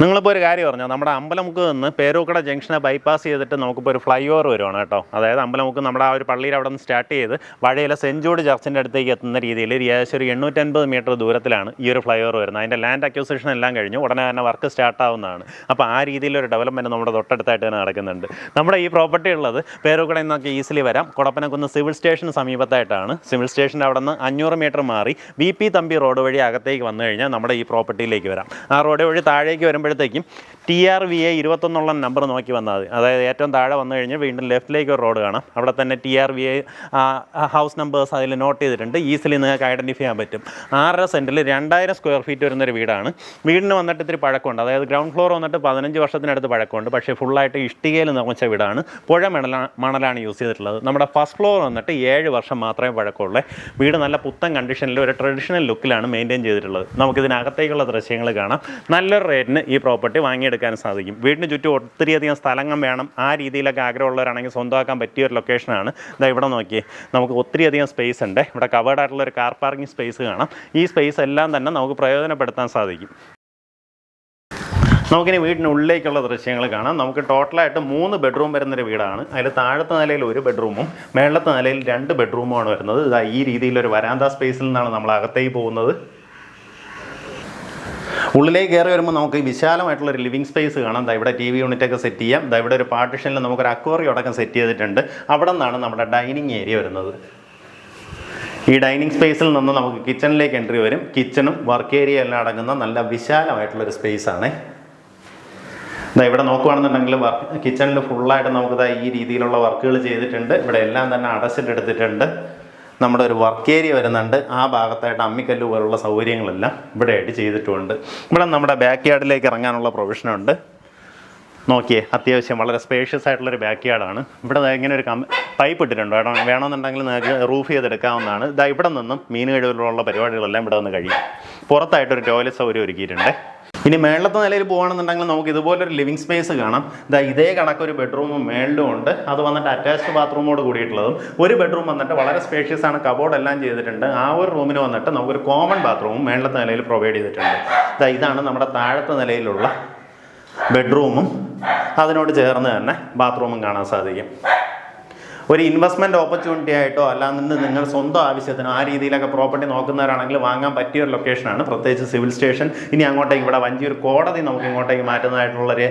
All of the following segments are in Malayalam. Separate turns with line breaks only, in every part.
നിങ്ങളിപ്പോൾ ഒരു കാര്യം പറഞ്ഞോ നമ്മുടെ അമ്പലമുക്ക് നിന്ന് പേരൂക്കട ജംഗ്ഷനെ ബൈപ്പാസ് ചെയ്തിട്ട് നമുക്കിപ്പോൾ ഒരു ഫ്ലൈ ഓവർ വരുവാണ് കേട്ടോ. അതായത് അമ്പലമുക്ക് നമ്മുടെ ആ ഒരു പള്ളിയിൽ അവിടെ നിന്ന് സ്റ്റാർട്ട് ചെയ്ത് വഴയിലെ ജോർജ് ചർച്ചിന്റെ അടുത്തേക്ക് എത്തുന്ന രീതിയിൽ ഏകദേശം ഒരു എണ്ണൂറ്റൻപത് മീറ്റർ ദൂരത്തിലാണ് ഈ ഒരു ഫ്ലൈ ഓവർ വരുന്നത്. അതിന്റെ ലാൻഡ് അക്യൂസിഷൻ എല്ലാം കഴിഞ്ഞു. ഉടനെ തന്നെ വർക്ക് സ്റ്റാർട്ട് ആവുന്നതാണ്. അപ്പോൾ ആ രീതിയിലൊരു ഡെവലപ്മെന്റ് നമ്മുടെ തൊട്ടടുത്തായിട്ട് തന്നെ നടക്കുന്നുണ്ട്. നമ്മുടെ ഈ പ്രോപ്പർട്ടി ഉള്ളത് പേരൂക്കടയിൽ നിന്നൊക്കെ ഈസിലി വരാം. കുടപ്പനക്കുന്ന് സിവിൽ സ്റ്റേഷന് സമീപത്തായിട്ടാണ്. സിവിൽ സ്റ്റേഷന്റെ അവിടെ നിന്ന് അഞ്ഞൂറ് മീറ്റർ മാറി വി പി തമ്പി റോഡ് വഴി അകത്തേക്ക് വന്നു കഴിഞ്ഞാൽ നമ്മുടെ ഈ പ്രോപ്പർട്ടിയിലേക്ക് വരാം. ആ റോഡ് വഴി താഴേക്ക് വരുമ്പോഴത്തേക്കും ടി ആർ വി എ ഇരുപത്തൊന്നുള്ള നമ്പർ നോക്കി വന്നാൽ മതി. അതായത് ഏറ്റവും താഴെ വന്നു കഴിഞ്ഞാൽ വീണ്ടും ലെഫ്റ്റിലേക്ക് ഒരു റോഡ് കാണാം. അവിടെ തന്നെ T R V A house numbers അതിൽ നോട്ട് ചെയ്തിട്ടുണ്ട്. ഈസിലി നിങ്ങൾക്ക് ഐഡന്റിഫൈ ചെയ്യാൻ പറ്റും. ആറര സെന്റിൽ രണ്ടായിരം സ്ക്വയർ ഫീറ്റ് വരുന്നൊരു വീടാണ്. വീടിന് വന്നിട്ട് ഇത്തിരി പഴക്കമുണ്ട്. അതായത് ഗ്രൗണ്ട് ഫ്ലോർ വന്നിട്ട് പതിനഞ്ച് വർഷത്തിനടുത്ത് പഴക്കമുണ്ട്. പക്ഷേ ഫുള്ളായിട്ട് ഇഷ്ടികയിൽ നിർമ്മിച്ച വീടാണ്. പുഴ മണല മണലാണ് യൂസ് ചെയ്തിട്ടുള്ളത്. നമ്മുടെ ഫസ്റ്റ് ഫ്ലോർ വന്നിട്ട് ഏഴ് വർഷം മാത്രമേ പഴക്കമുള്ളൂ. വീട് നല്ല പുത്തൻ കണ്ടീഷനിൽ ഒരു ട്രഡീഷണൽ ലുക്കിലാണ് മെയിന്റെയിൻ ചെയ്തിട്ടുള്ളത്. നമുക്കിതിനകത്തേക്കുള്ള ദൃശ്യങ്ങൾ കാണാം. നല്ലൊരു റേറ്റിന് ഈ പ്രോപ്പർട്ടി വാങ്ങിയെടുക്കാൻ സാധിക്കും. വീടിന് ചുറ്റും ഒത്തിരിയധികം സ്ഥലങ്ങൾ വേണം. ആ രീതിയിലൊക്കെ ആഗ്രഹമുള്ളവരാണെങ്കിൽ സ്വന്തമാക്കാൻ പറ്റിയ ഒരു ലൊക്കേഷനാണ് ഇതാ ഇവിടെ നോക്കിയേ. നമുക്ക് ഒത്തിരിയധികം സ്പേസ് ഉണ്ട്. ഇവിടെ കവേർഡ് ആയിട്ടുള്ള ഒരു കാർ പാർക്കിംഗ് സ്പേസ് കാണാം. ഈ സ്പേസ് എല്ലാം തന്നെ നമുക്ക് പ്രയോജനപ്പെടുത്താൻ സാധിക്കും. നമുക്കിനി വീടിനുള്ളിലേക്കുള്ള ദൃശ്യങ്ങൾ കാണാം. നമുക്ക് ടോട്ടലായിട്ട് മൂന്ന് ബെഡ്റൂം വരുന്നൊരു വീടാണ്. അതിൽ താഴത്തെ നിലയിൽ ഒരു ബെഡ്റൂമും മേളത്തെ നിലയിൽ രണ്ട് ബെഡ്റൂമുമാണ് വരുന്നത്. ഇതാ ഈ രീതിയിലൊരു വരാന്ത സ്പേസിൽ നിന്നാണ് നമ്മൾ അകത്തേക്ക് പോകുന്നത്. ഉള്ളിലേക്ക് കയറി വരുമ്പോൾ നമുക്ക് വിശാലമായിട്ടുള്ള ഒരു ലിവിംഗ് സ്പേസ് കാണാം. ദാ ഇവിടെ ടി വി യൂണിറ്റ് ഒക്കെ സെറ്റ് ചെയ്യാം. ദാ ഇവിടെ ഒരു പാർട്ടിഷനിൽ നമുക്കൊരു അക്വറിയം അടക്കം സെറ്റ് ചെയ്തിട്ടുണ്ട്. അവിടെ നിന്നാണ് നമ്മുടെ ഡൈനിങ് ഏരിയ വരുന്നത്. ഈ ഡൈനിങ് സ്പേസിൽ നിന്ന് നമുക്ക് കിച്ചണിലേക്ക് എൻട്രി വരും. കിച്ചണും വർക്ക് ഏരിയ എല്ലാം അടങ്ങുന്ന നല്ല സ്പേസ് ആണ്. ദാ ഇവിടെ നോക്കുകയാണെന്നുണ്ടെങ്കിൽ വർക്ക് കിച്ചണിൽ ഫുള്ളായിട്ട് നമുക്ക് ഈ രീതിയിലുള്ള വർക്കുകൾ ചെയ്തിട്ടുണ്ട്. ഇവിടെ എല്ലാം തന്നെ അടച്ചിട്ടെടുത്തിട്ടുണ്ട് നമ്മുടെ ഒരു വർക്ക് ഏരിയ വരുന്നുണ്ട്. ആ ഭാഗത്തായിട്ട് അമ്മിക്കല്ല് പോലുള്ള സൗകര്യങ്ങളെല്ലാം ഇവിടെ ആയിട്ട് ചെയ്തിട്ടുമുണ്ട് ഇവിടെ നമ്മുടെ ബാക്ക് യാർഡിലേക്ക് ഇറങ്ങാനുള്ള പ്രൊവിഷനുണ്ട് നോക്കിയേ അത്യാവശ്യം വളരെ സ്പേഷ്യസ് ആയിട്ടുള്ളൊരു ബാക്ക് യാർഡാണ് ഇവിടെ ഇങ്ങനെ ഒരു കം പൈപ്പ് ഇട്ടിട്ടുണ്ട് വേണം വേണമെന്നുണ്ടെങ്കിൽ നിങ്ങൾക്ക് റൂഫ് ചെയ്തെടുക്കാവുന്നതാണ്. ഇതാ ഇവിടെ നിന്നും മീൻ കഴിവിലുള്ള പരിപാടികളെല്ലാം ഇവിടെ നിന്ന് കഴിയും. പുറത്തായിട്ടൊരു ടോയ്ലറ്റ് സൗകര്യം ഒരുക്കിയിട്ടുണ്ട്. ഇനി മേളത്തെ നിലയിൽ പോകുകയാണെന്നുണ്ടെങ്കിൽ നമുക്ക് ഇതുപോലൊരു ലിവിങ് സ്പേസ് കാണാം. ഇതാ ഇതേ കണക്കൊരു ബെഡ്റൂമും മേളിലും ഉണ്ട്. അത് വന്നിട്ട് അറ്റാച്ച്ഡ് ബാത്റൂമോട് കൂടിയിട്ടുള്ളതും ഒരു ബെഡ്റൂം വന്നിട്ട് വളരെ സ്പേഷ്യസ് ആണ്. കബോർഡ് എല്ലാം ചെയ്തിട്ടുണ്ട്. ആ ഒരു റൂമിന് വന്നിട്ട് നമുക്കൊരു കോമൺ ബാത്റൂമും മേളത്തെ നിലയിൽ പ്രൊവൈഡ് ചെയ്തിട്ടുണ്ട്. ഇതാ ഇതാണ് നമ്മുടെ താഴത്തെ നിലയിലുള്ള ബെഡ്റൂമും അതിനോട് ചേർന്ന് തന്നെ ബാത്റൂമും കാണാൻ സാധിക്കും. ഒരു ഇൻവെസ്റ്റ്മെന്റ് ഓപ്പർച്യൂണിറ്റി ആയിട്ടോ അല്ലാന്ന് നിങ്ങൾ സ്വന്തം ആവശ്യത്തിനോ ആ രീതിയിലൊക്കെ പ്രോപ്പർട്ടി നോക്കുന്നവരാണെങ്കിൽ വാങ്ങാൻ പറ്റിയ ഒരു ലൊക്കേഷനാണ് പ്രത്യേകിച്ച് സിവിൽ സ്റ്റേഷൻ ഇനി അങ്ങോട്ടേക്ക് ഇവിടെ വഞ്ചിയൂർ കോടതി നമുക്ക് ഇങ്ങോട്ടേക്ക് മാറ്റുന്നതായിട്ടുള്ളൊരു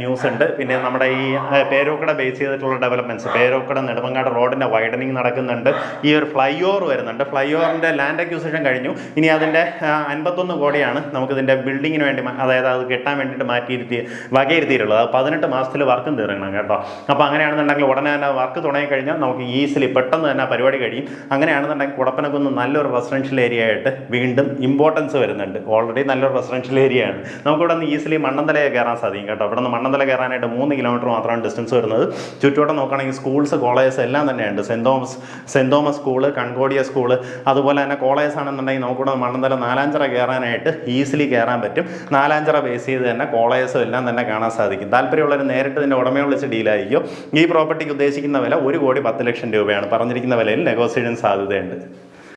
ന്യൂസ് ഉണ്ട്. പിന്നെ നമ്മുടെ ഈ പേരോക്കട ബേസ് ചെയ്തിട്ടുള്ള ഡെവലപ്മെന്റ്സ് പേരോക്കട നെടുമങ്ങാട് റോഡിന്റെ വൈഡനിങ് നടക്കുന്നുണ്ട്. ഈ ഒരു ഫ്ലൈ ഓവർ വരുന്നുണ്ട്. ഫ്ലൈ ഓവറിന്റെ ലാൻഡ് അക്യൂസേഷൻ കഴിഞ്ഞു. ഇനി അതിന്റെ അൻപത്തൊന്ന് കോടിയാണ് നമുക്കിതിന്റെ ബിൽഡിങ്ങിന് വേണ്ടി അതായത് അത് കെട്ടാൻ വേണ്ടിയിട്ട് മാറ്റിയിരുത്തി വകയിരുത്തിയിട്ടുള്ളത്. പതിനെട്ട് മാസത്തിൽ വർക്കും തീർക്കണം കേട്ടോ. അപ്പോൾ അങ്ങനെയാണെന്നുണ്ടെങ്കിൽ ഉടനെ തന്നെ വർക്ക് തുടങ്ങി കഴിഞ്ഞാൽ നമുക്ക് ഈസിലി പെട്ടെന്ന് തന്നെ പരിപാടി കഴിയും. അങ്ങനെയാണെന്നുണ്ടെങ്കിൽ കുടപ്പനക്കുന്ന് നല്ലൊരു റെസിഡൻഷ്യൽ ഏരിയ ആയിട്ട് വീണ്ടും ഇമ്പോർട്ടൻസ് വരുന്നുണ്ട്. ഓൾറെഡി നല്ലൊരു റെസിഡൻഷ്യൽ ഏരിയ ആണ്. നമുക്കിവിടെ നിന്ന് ഈസിലി മണ്ണന്തലയെ കയറാൻ സാധിക്കും കേട്ടോ. ഇവിടെ നിന്ന് മണ്ണന്തല കയറാനായിട്ട് മൂന്ന് കിലോമീറ്റർ മാത്രമാണ് ഡിസ്റ്റൻസ് വരുന്നത്. ചുറ്റോട്ടം നോക്കുകയാണെങ്കിൽ സ്കൂൾസ് കോളേജസ് എല്ലാം തന്നെയുണ്ട്. Saint Thomas saint Thomas school Concordia school അതുപോലെ തന്നെ കോളേജസ് ആണെന്നുണ്ടെങ്കിൽ നമുക്കിവിടെ മണ്ണന്തല നാലാഞ്ചിറ കയറാനായിട്ട് ഈസിലി കയറാൻ പറ്റും. നാലാഞ്ചിറ ബേസ് ചെയ്ത് തന്നെ കോളേജസും എല്ലാം തന്നെ കാണാൻ സാധിക്കും. താല്പര്യമുള്ളവർ നേരിട്ട് ഇതിന്റെ ഉടമയെ വിളിച്ച് ഡീലായിരിക്കും ഈ പ്രോപ്പർട്ടിക്ക് ഉദ്ദേശിക്കുന്ന വില ഒരു കോടി പത്ത് ലക്ഷം രൂപയാണ് പറഞ്ഞിരിക്കുന്ന വിലയിൽ നെഗോസിയേഷൻ സാധ്യതയുണ്ട്.